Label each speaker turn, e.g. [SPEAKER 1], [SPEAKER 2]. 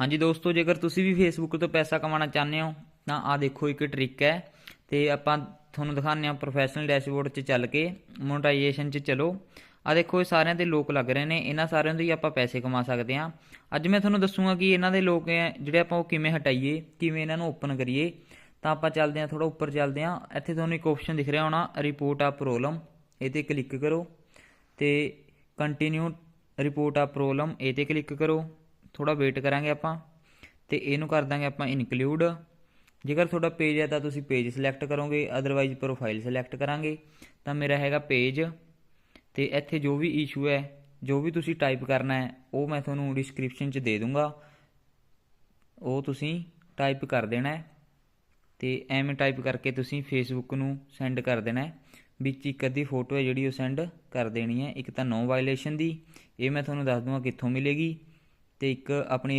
[SPEAKER 1] ਹਾਂਜੀ ਦੋਸਤੋ, ਜੇਕਰ ਤੁਸੀਂ ਵੀ ਫੇਸਬੁੱਕ ਤੋਂ ਪੈਸਾ ਕਮਾਉਣਾ ਚਾਹੁੰਦੇ ਹੋ, ਤਾਂ ਆ ਦੇਖੋ ਇੱਕ ਟ੍ਰਿਕ ਹੈ। ਤੇ ਆਪਾਂ ਤੁਹਾਨੂੰ ਦਿਖਾਉਂਦੇ ਹਾਂ ਪ੍ਰੋਫੈਸ਼ਨਲ ਡੈਸ਼ਬੋਰਡ 'ਚ ਚੱਲ ਕੇ ਮੋਨਟਾਈਜੇਸ਼ਨ 'ਚ ਚਲੋ। ਆ ਦੇਖੋ, ਇਹ ਸਾਰਿਆਂ ਦੇ ਲੋਕ ਲੱਗ ਰਹੇ ਨੇ, ਇਹਨਾਂ ਸਾਰਿਆਂ ਤੋਂ ਹੀ ਆਪਾਂ ਪੈਸੇ ਕਮਾ ਸਕਦੇ ਹਾਂ। ਅੱਜ ਮੈਂ ਤੁਹਾਨੂੰ ਦੱਸੂਗਾ ਕਿ ਇਹਨਾਂ ਦੇ ਲੋਕ ਜਿਹੜੇ ਆਪਾਂ ਉਹ ਕਿਵੇਂ ਹਟਾਈਏ, ਕਿਵੇਂ ਇਹਨਾਂ ਨੂੰ ਓਪਨ ਕਰੀਏ। ਤਾਂ ਆਪਾਂ ਚੱਲਦੇ ਹਾਂ ਥੋੜਾ ਉੱਪਰ ਚੱਲਦੇ ਹਾਂ। ਇੱਥੇ ਤੁਹਾਨੂੰ ਇੱਕ ਆਪਸ਼ਨ ਦਿਖ ਰਿਹਾ ਹੋਣਾ ਰਿਪੋਰਟ ਆ ਪ੍ਰੋਬਲਮ ਇਹ ਤੇ ਕਲਿੱਕ ਕਰੋ। ਤੇ ਕੰਟੀਨਿਊ ਰਿਪੋਰਟ ਆ ਪ੍ਰੋਬਲਮ ਇਹ ਤੇ ਕਲਿੱਕ ਕਰੋ। ਥੋੜਾ ਵੇਟ ਕਰਾਂਗੇ ਆਪਾਂ ਤੇ ਇਹਨੂੰ ਕਰ ਦਾਂਗੇ ਆਪਾਂ ਇਨਕਲੂਡ ਜੇਕਰ ਤੁਹਾਡਾ ਪੇਜ ਹੈ ਤਾਂ ਤੁਸੀਂ ਪੇਜ ਸਿਲੈਕਟ ਕਰੋਗੇ ਅਦਰਵਾਈਜ਼ ਪ੍ਰੋਫਾਈਲ ਸਿਲੈਕਟ ਕਰਾਂਗੇ। ਤਾਂ ਮੇਰਾ ਹੈਗਾ ਪੇਜ ਤੇ ਇੱਥੇ ਜੋ ਵੀ ਇਸ਼ੂ ਹੈ, ਜੋ ਵੀ ਤੁਸੀਂ ਟਾਈਪ ਕਰਨਾ ਹੈ, ਉਹ ਮੈਂ ਤੁਹਾਨੂੰ ਡਿਸਕ੍ਰਿਪਸ਼ਨ 'ਚ ਦੇ ਦੂੰਗਾ। ਉਹ ਤੁਸੀਂ ਟਾਈਪ ਕਰ ਦੇਣਾ ਹੈ ਤੇ ਐਵੇਂ ਟਾਈਪ ਕਰਕੇ ਤੁਸੀਂ ਫੇਸਬੁੱਕ ਨੂੰ ਸੈਂਡ ਕਰ ਦੇਣਾ ਹੈ। ਵਿੱਚ ਇੱਕ ਅੱਧੀ ਫੋਟੋ ਹੈ ਜਿਹੜੀ ਉਹ ਸੈਂਡ ਕਰ ਦੇਣੀ ਹੈ, ਇੱਕ ਤਾਂ ਨੋ ਵਾਇਲੇਸ਼ਨ ਦੀ। ਇਹ ਮੈਂ ਤੁਹਾਨੂੰ ਦੱਸ ਦੂੰਗਾ ਕਿੱਥੋਂ ਮਿਲੇਗੀ। ਤੇ ਇੱਕ ਆਪਣੀ